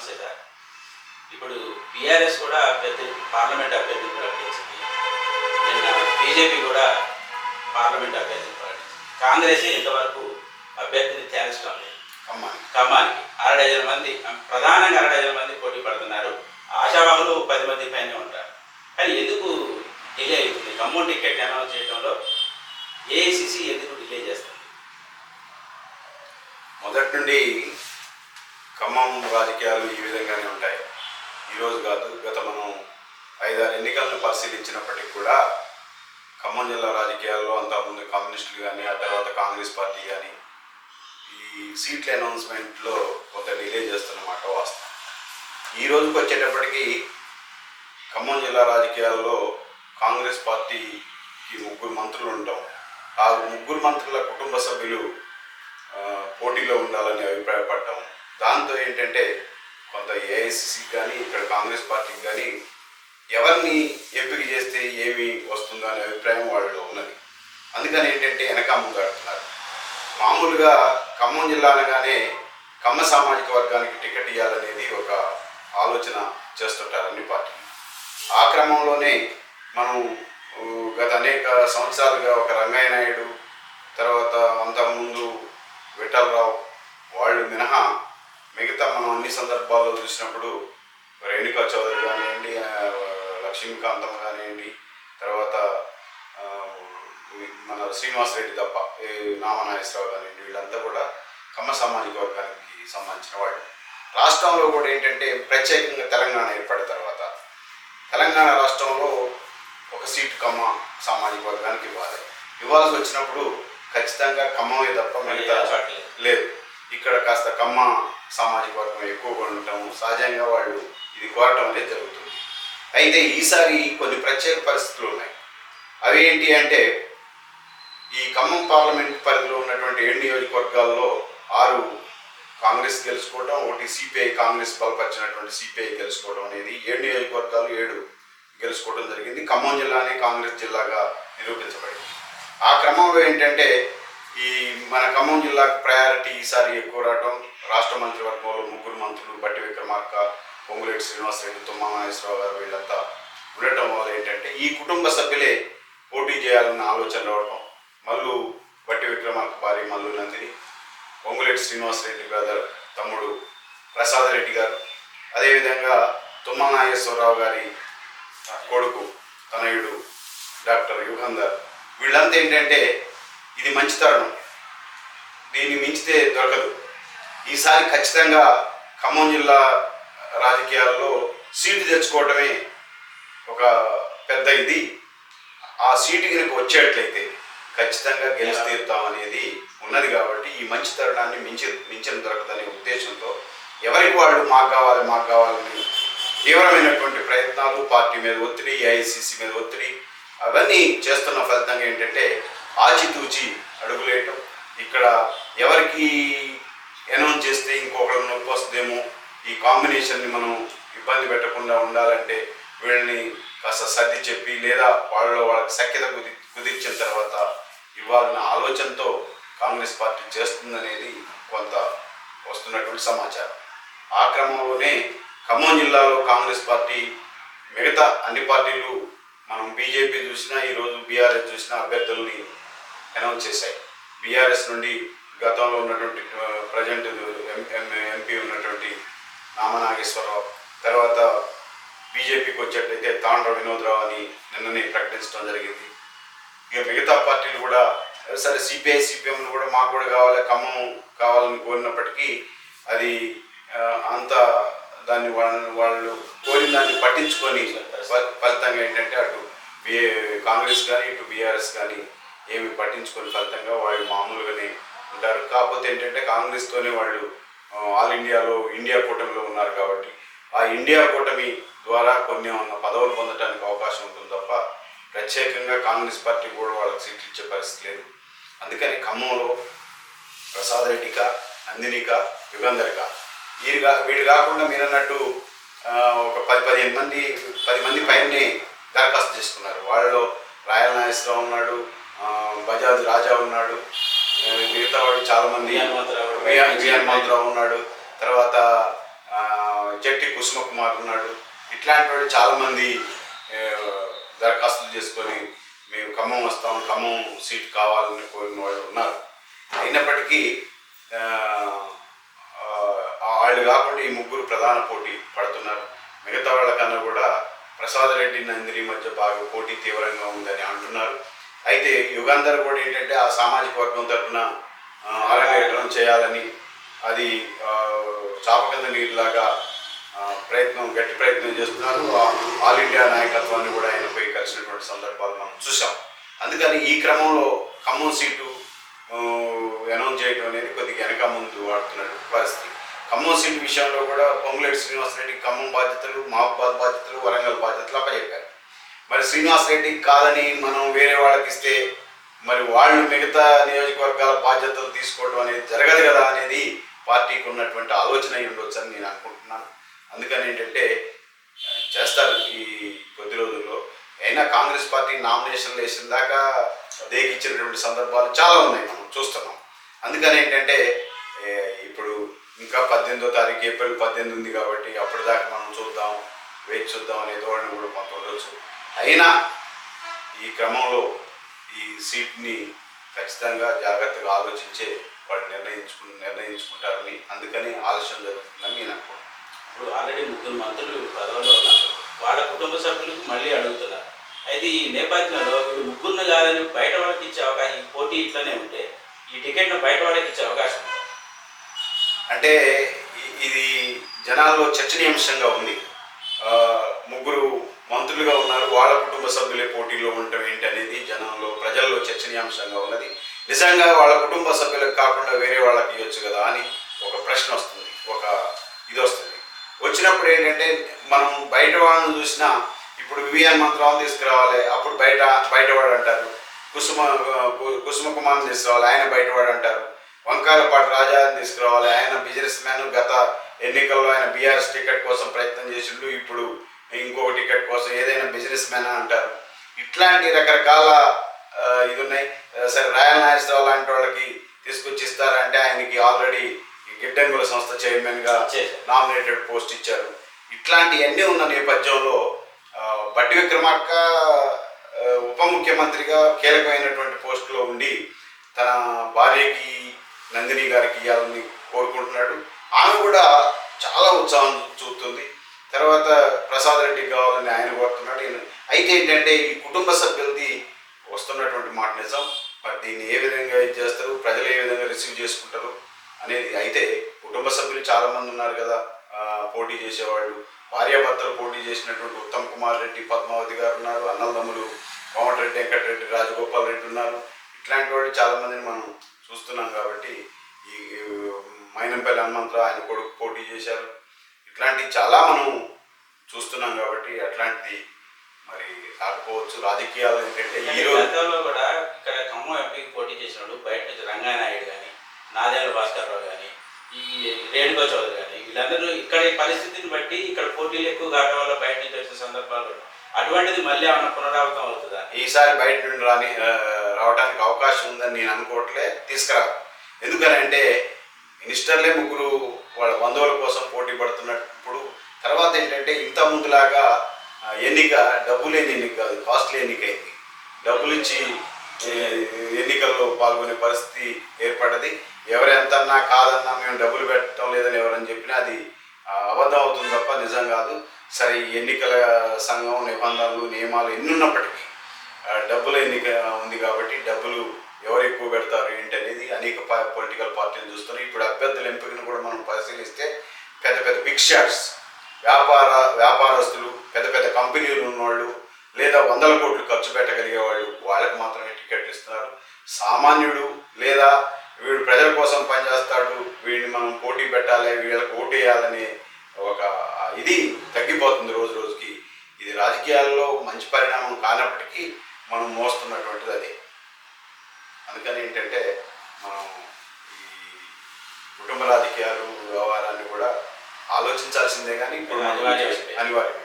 Sir ఇప్పుడు BRS కూడా అభ్యర్థి పార్లమెంట్ అభ్యర్థిని ప్రకటించింది. నిన్న బీజేపీ కూడా పార్లమెంట్ అభ్యర్థిని ప్రకటించింది. కాంగ్రెస్ ఇంతవరకు అభ్యర్థిని తేల్చడం లేదు. ఖమ్మానికి. ఖమ్మానికి. అర డజన్ మంది ప్రధానంగా అర డజన్ మంది పోటీ పడుతున్నారు. ఆశావాహులు పది మంది పైన ఉంటారు. కానీ ఎందుకు డిలే అవుతుంది? ఖమ్మం టికెట్ అనౌన్స్ చేయడంలో ఏఐసిసి ఎందుకు డిలే చేస్తుంది? మొదటి నుండి ఖమ్మం రాజకీయాలు ఈ విధంగానే ఉంటాయి. ఈరోజు కాదు గత మనం ఐదారు ఎన్నికలను పరిశీలించినప్పటికీ కూడా ఖమ్మం జిల్లా రాజకీయాల్లో అంతకుముందు కమ్యూనిస్టులు కానీ ఆ తర్వాత కాంగ్రెస్ పార్టీ కానీ ఈ సీట్ల అనౌన్స్మెంట్లో కొంత డిలే చేస్తున్నమాట వాస్తవం. ఈ రోజుకి వచ్చేటప్పటికి ఖమ్మం జిల్లా రాజకీయాల్లో కాంగ్రెస్ పార్టీకి ముగ్గురు మంత్రులు ఉంటాం ఆ ముగ్గురు మంత్రుల కుటుంబ సభ్యులు పోటీలో ఉండాలని అభిప్రాయపడ్డాం దాంతో ఏంటంటే కొంత ఏఐసిసి కానీ ఇక్కడ కాంగ్రెస్ పార్టీకి కానీ ఎవరిని ఎంపిక చేస్తే ఏమి వస్తుందో అనే అభిప్రాయం వాళ్ళలో ఉన్నది. అందుకని ఏంటంటే వెనక ముందాడుతున్నారు మామూలుగా ఖమ్మం జిల్లా అనగానే కమ్మ సామాజిక వర్గానికి టికెట్ ఇవ్వాలనేది ఒక ఆలోచన చేస్తుంటారు అన్ని పార్టీలు. ఆ క్రమంలోనే మనం గత అనేక సంవత్సరాలుగా ఒక రంగయ్య నాయుడు తర్వాత అంతకుముందు విఠలరావు వాళ్ళు మినహా మిగతా మనం అన్ని సందర్భాల్లో చూసినప్పుడు రేణుకా చౌదరి కానివ్వండి ఆ, లక్ష్మీకాంతమ్మ కానివ్వండి తర్వాత మన శ్రీనివాస్ రెడ్డి తప్ప నామనాగేశ్వరరావు కానివ్వండి వీళ్ళంతా కూడా కమ్మ సామాజిక వర్గానికి సంబంధించిన వాళ్ళు. రాష్ట్రంలో కూడా ఏంటంటే ప్రత్యేకంగా తెలంగాణ ఏర్పడిన తర్వాత తెలంగాణ రాష్ట్రంలో ఒక సీటు కమ్మ సామాజిక వర్గానికి ఇవ్వాలి. ఇవ్వాల్సి వచ్చినప్పుడు ఖచ్చితంగా ఖమ్మమే తప్ప మిగతా. లేదు. ఇక్కడ కాస్త కమ్మ సామాజిక వర్గం ఎక్కువగా ఉండటం సహజంగా వాళ్ళు ఇది కోరటం అనేది జరుగుతుంది. అయితే ఈసారి కొన్ని ప్రత్యేక పరిస్థితులు ఉన్నాయి. అవి ఏంటి అంటే ఈ ఖమ్మం పార్లమెంట్ పరిధిలో ఉన్నటువంటి ఏడు నియోజకవర్గాల్లో ఆరు కాంగ్రెస్ గెలుచుకోవడం ఒకటి సిపిఐ కాంగ్రెస్ బలపరిచినటువంటి సిపిఐ గెలుచుకోవడం అనేది ఏడు నియోజకవర్గాలు ఏడు గెలుచుకోవడం జరిగింది. ఖమ్మం జిల్లానే కాంగ్రెస్ జిల్లాగా నిరూపించబడింది. ఆ క్రమంలో ఏంటంటే ఈ మన ఖమ్మం జిల్లాకు ప్రయారిటీ ఈసారి ఎక్కువ రావడం రాష్ట్ర మంత్రివర్గంలో ముగ్గురు మంత్రులు బట్టి విక్రమార్క పొంగులేటి శ్రీనివాసరెడ్డి తుమ్మనాయేశ్వరావు గారు వీళ్ళంతా ఉండటం వల్ల ఏంటంటే ఈ కుటుంబ సభ్యులే పోటీ చేయాలన్న ఆలోచన రావడం మల్లు బట్టి విక్రమార్క భార్య మల్లు నందిని పొంగులేటి శ్రీనివాసరెడ్డి బ్రదర్ తమ్ముడు ప్రసాద్ రెడ్డి గారు. అదేవిధంగా తుమ్మనాగేశ్వరరావు గారి కొడుకు తనయుడు డాక్టర్ యుగంధర్. వీళ్ళంతా ఏంటంటే ఇది మంచి తరుణం దీన్ని మించితే దొరకదు. ఈసారి ఖచ్చితంగా ఖమ్మం జిల్లా రాజకీయాల్లో సీటు తెచ్చుకోవటమే ఒక పెద్ద ఇది. ఆ సీటు కనుక వచ్చేట్లయితే ఖచ్చితంగా గెలిచి తీరుతాం అనేది ఉన్నది కాబట్టి ఈ మంచి తరుణాన్ని మించి మించిన దొరకదనే ఉద్దేశంతో ఎవరికి వాళ్ళు మాకు కావాలి మాకు కావాలని తీవ్రమైనటువంటి ప్రయత్నాలు పార్టీ మీద ఒత్తిడి ఏఐసిసి మీద ఒత్తిడి అవన్నీ చేస్తున్న ఫలితంగా ఏంటంటే ఆచితూచి అడుగులేయటం. ఇక్కడ ఎవరికి అనౌన్స్ చేస్తే ఇంకొకరు నొప్పి వస్తుందేమో ఈ కాంబినేషన్ని మనం ఇబ్బంది పెట్టకుండా ఉండాలంటే వీళ్ళని కాస్త సర్ది చెప్పి లేదా వాళ్ళలో వాళ్ళకి సఖ్యత కుది కుదిర్చిన తర్వాత ఇవ్వాలన్న ఆలోచనతో కాంగ్రెస్ పార్టీ చేస్తుందనేది కొంత వస్తున్నటువంటి సమాచారం. ఆ క్రమంలోనే ఖమ్మం జిల్లాలో కాంగ్రెస్ పార్టీ మిగతా అన్ని పార్టీలు మనం బీజేపీ చూసినా ఈరోజు బీఆర్ఎస్ చూసినా అభ్యర్థుల్ని అనౌన్స్ చేశాయి. బీఆర్ఎస్ నుండి గతంలో ఉన్నటువంటి ప్రజెంట్ ఎంపీ ఉన్నటువంటి నామనాగేశ్వరరావు తర్వాత బీజేపీకి వచ్చేటైతే తాండ్ర వినోద్రావు అని నిన్ననే ప్రకటించడం జరిగింది. ఇక మిగతా పార్టీలు కూడా సరే సిపిఐ సిపిఎంలు కూడా మాకు కూడా కావాలి ఖమ్మం కావాలని కోరినప్పటికీ అది అంత దాన్ని వాళ్ళు వాళ్ళు కోరిన దాన్ని పట్టించుకొని ఫలితంగా ఏంటంటే అటు బిఏ కాంగ్రెస్ కానీ ఇటు బీఆర్ఎస్ కానీ ఏమి పట్టించుకొని ఫలితంగా వాళ్ళు మామూలుగానే ఉంటారు. కాకపోతే ఏంటంటే కాంగ్రెస్తోనే వాళ్ళు ఆల్ ఇండియాలో ఇండియా కూటమిలో ఉన్నారు కాబట్టి ఆ ఇండియా కూటమి ద్వారా కొన్ని ఉన్న పదవులు పొందడానికి అవకాశం ఉంటుంది తప్ప ప్రత్యేకంగా కాంగ్రెస్ పార్టీ కూడా వాళ్ళకి సీట్లు ఇచ్చే పరిస్థితి లేదు. అందుకని ఖమ్మంలో ప్రసాద్ రెడ్డిక నందినిక యుగంధరిక వీరు కా వీడు కాకుండా మీరు అన్నట్టు ఒక పది పదిహేను మంది పది మంది పైనే దరఖాస్తు చేసుకున్నారు. వాళ్ళలో రాయల నాగేశ్వరరావు ఉన్నాడు బజాజ్ రాజా ఉన్నాడు మిగతా వాడు చాలా మంది. హనుమంతరావు. ఉన్నాడు తర్వాత ఆ, చెట్టి కుసుమ కుమార్ ఉన్నాడు ఇట్లాంటి వాళ్ళు చాలామంది ఆ, దరఖాస్తులు చేసుకొని మేము ఖమ్మం వస్తాం ఖమ్మం సీట్ కావాలని కోరిన వాళ్ళు ఉన్నారు అయినప్పటికీ వాళ్ళు కాకుండా ఈ ముగ్గురు ప్రధాన పోటీ పడుతున్నారు మిగతా వాళ్ళకన్నా కూడా ప్రసాద్ రెడ్డి నందిని మధ్య బాగా పోటీ తీవ్రంగా ఉందని అంటున్నారు అయితే యుగాంధర్ కూడా ఏంటంటే ఆ సామాజిక వర్గం తరఫున అరంగేట్రం చేయాలని అది చాప కింద నీళ్ళలాగా ప్రయత్నం గట్టి ప్రయత్నం చేస్తున్నారు. ఆల్ ఇండియా నాయకత్వాన్ని కూడా ఆయన పోయి కలిసినటువంటి సందర్భాలు మనం చూసాం అందుకని ఈ క్రమంలో ఖమ్మం సీటు అనౌన్స్ చేయడం అనేది కొద్దిగా వెనక ముందు వాడుతున్న పరిస్థితి. ఖమ్మం సీటు విషయంలో కూడా పొంగులేటి శ్రీనివాసరెడ్డి ఖమ్మం బాధ్యతలు మహబాద్ బాధ్యతలు వరంగల్ బాధ్యతలు అప్పచెప్పారు. మరి శ్రీనివాస్ రెడ్డికి కాదని మనం వేరే వాళ్ళకి ఇస్తే మరి వాళ్ళు మిగతా నియోజకవర్గాల బాధ్యతలు తీసుకోవడం అనేది జరగదు కదా అనేది పార్టీకి ఉన్నటువంటి ఆలోచన అయి ఉండొచ్చు అని నేను అనుకుంటున్నాను. అందుకని ఏంటంటే చేస్తారు ఈ కొద్ది రోజుల్లో. అయినా కాంగ్రెస్ పార్టీ నామినేషన్లు వేసిన దాకా దేగించినటువంటి సందర్భాలు చాలా ఉన్నాయి మనం చూస్తున్నాం. అందుకని ఏంటంటే ఇప్పుడు ఇంకా పద్దెనిమిదో తారీఖు ఏప్రిల్ పద్దెనిమిది ఉంది కాబట్టి అప్పటిదాకా మనం చూద్దాం వేచి చూద్దాం అనే ధోరణి కూడా కొంత ఉండొచ్చు. అయినా ఈ క్రమంలో ఈ సీట్ని ఖచ్చితంగా జాగ్రత్తగా ఆలోచించే వాళ్ళు నిర్ణయించుకు నిర్ణయించుకుంటారని అందుకని ఆలస్యం జరుగుతుందని నేను ఇప్పుడు ఆల్రెడీ ముగ్గురు మంత్రులు పదవిలో ఉన్నారు. వాళ్ళ కుటుంబ సభ్యులకు మళ్ళీ అడుగుతున్నారు. అయితే ఈ నేపథ్యంలో వీళ్ళు ముగ్గురును కాదని బయట వాళ్ళకి ఇచ్చే అవకాశం ఈ పోటీ ఇట్లనే ఉంటే ఈ టికెట్ను బయట వాళ్ళకి ఇచ్చే అవకాశం అంటే ఇది జనాల్లో చర్చనీయాంశంగా ఉంది. ముగ్గురు మంత్రులుగా ఉన్నారు. వాళ్ళ కుటుంబ సభ్యులే పోటీలో ఉండటం ఏంటి అనేది జనంలో ప్రజల్లో చర్చనీయాంశంగా ఉన్నది. నిజంగా వాళ్ళ కుటుంబ సభ్యులకు కాకుండా వేరే వాళ్ళకి ఇవ్వచ్చు కదా అని ఒక ప్రశ్న వస్తుంది ఒక ఇది వస్తుంది. వచ్చినప్పుడు ఏంటంటే మనం బయట వాళ్ళని చూసినా ఇప్పుడు వివిఎన్ మంత్రాలను తీసుకురావాలి అప్పుడు బయట బయటవాడు అంటారు. కుసుమ కు- కుసుమ కుమార్ని తీసుకురావాలి ఆయన బయటవాడు అంటారు. వంకాయలపాటి రాజాని తీసుకురావాలి ఆయన బిజినెస్ మ్యాన్ గత ఎన్నికల్లో ఆయన బీఆర్ఎస్ టికెట్ కోసం ప్రయత్నం చేసిండు ఇప్పుడు ఇంకొక టికెట్ కోసం ఏదైనా బిజినెస్ మ్యాన్ అంటారు. ఇట్లాంటి రకరకాల ఇది ఉన్నాయి సరే రాయల్ నాగేశ్వరరావు లాంటి వాళ్ళకి తీసుకొచ్చి ఇస్తారంటే ఆయనకి ఆల్రెడీ గిడ్డంగుల సంస్థ చైర్మన్గా. నామినేటెడ్ పోస్ట్ ఇచ్చారు. ఇట్లాంటివన్నీ ఉన్న నేపథ్యంలో బట్టి విక్రమార్క ఉప ముఖ్యమంత్రిగా కీలకమైనటువంటి పోస్టులో ఉండి తన భార్యకి నందిని గారికి ఇవ్వాలని కోరుకుంటున్నాడు. ఆమె కూడా చాలా ఉత్సాహం చూపుతుంది. తర్వాత ప్రసాద్ రెడ్డికి కావాలని ఆయన కోరుతున్నాడు. అయితే ఏంటంటే ఈ కుటుంబ సభ్యులది వస్తున్నటువంటి మాట నిజం. మరి దీన్ని ఏ విధంగా ఇది చేస్తారు? ప్రజలు ఏ విధంగా రిసీవ్ చేసుకుంటారు? అనేది అయితే కుటుంబ సభ్యులు చాలామంది ఉన్నారు కదా. పోటీ చేసేవాళ్ళు. భార్యాభర్తలు పోటీ చేసినటువంటి ఉత్తమ్ కుమార్ రెడ్డి పద్మావతి గారు ఉన్నారు. అన్నదమ్ములు కోమటిరెడ్డి వెంకటరెడ్డి రాజగోపాల్ రెడ్డి ఉన్నారు. ఇట్లాంటి వాళ్ళు చాలామందిని మనం చూస్తున్నాం కాబట్టి ఈ మైనంపల్లి హనుమంతరావు ఆయన కొడుకు పోటీ చేశారు. ఇట్లాంటివి చాలా మనం చూస్తున్నాం కాబట్టి అట్లాంటిది మరి కాకపోవచ్చు రాజకీయాలు ఏంటంటే ఈరోజు గతంలో కూడా ఇక్కడ ఖమ్మం ఎంపీకి పోటీ చేసినాడు బయట నుంచి రంగానాయుడు కానీ నాదేళ్ళ భాస్కర్ రావు కానీ ఈ రేణుకా చౌదరి కానీ వీళ్ళందరూ ఇక్కడ ఈ పరిస్థితిని బట్టి ఇక్కడ పోటీలు ఎక్కువ కావడం వల్ల బయట నుంచి వచ్చిన సందర్భాలు. అటువంటిది మళ్ళీ ఏమైనా పునరావృతం అవుతుందా ఈసారి బయట నుండి రాని రావడానికి అవకాశం ఉందని నేను అనుకోవట్లే తీసుకురా ఎందుకనంటే మినిస్టర్లే ముగ్గురు వాళ్ళ బంధువుల కోసం పోటీ పడుతున్నప్పుడు తర్వాత ఏంటంటే ఇంత ముందులాగా ఎన్నిక డబ్బు లేని ఎన్నిక కాదు కాస్ట్లీ ఎన్నిక అయింది డబ్బులు ఇచ్చి ఎన్నికల్లో పాల్గొనే పరిస్థితి ఏర్పడ్డది. ఎవరెంతన్నా కాదన్నా మేము డబ్బులు పెట్టడం లేదని ఎవరని చెప్పినా అది అబద్ధం అవుతుంది తప్ప నిజం కాదు. సరే ఈ ఎన్నికల సంఘం నిబంధనలు నియమాలు ఎన్ని ఉన్నప్పటికీ డబ్బుల ఎన్నిక ఉంది కాబట్టి డబ్బులు ఎవరు ఎక్కువ పెడతారు ఏంటి అనేది అనేక పొలిటికల్ పార్టీలు చూస్తున్నాయి ఇప్పుడు అభ్యర్థుల ఎంపికను కూడా మనం పరిశీలిస్తే పెద్ద పెద్ద బిగ్ షాట్స్ వ్యాపార వ్యాపారస్తులు పెద్ద పెద్ద కంపెనీలు ఉన్నవాళ్ళు లేదా వందల కోట్లు ఖర్చు పెట్టగలిగే వాళ్ళు వాళ్ళకి మాత్రమే టికెట్లు ఇస్తున్నారు. సామాన్యుడు లేదా వీడు ప్రజల కోసం పనిచేస్తాడు వీడిని మనం పోటీ పెట్టాలి వీళ్ళకి ఓటేయాలని ఒక ఇది తగ్గిపోతుంది రోజు రోజుకి. ఇది రాజకీయాల్లో మంచి పరిణామం కానప్పటికీ మనం మోస్తున్నటువంటిది అది. అందుకని ఏంటంటే మనం ఈ కుటుంబ రాజకీయాలు వ్యవహారాన్ని కూడా ఆలోచించాల్సిందే కానీ ఇప్పుడు. అనివార్యం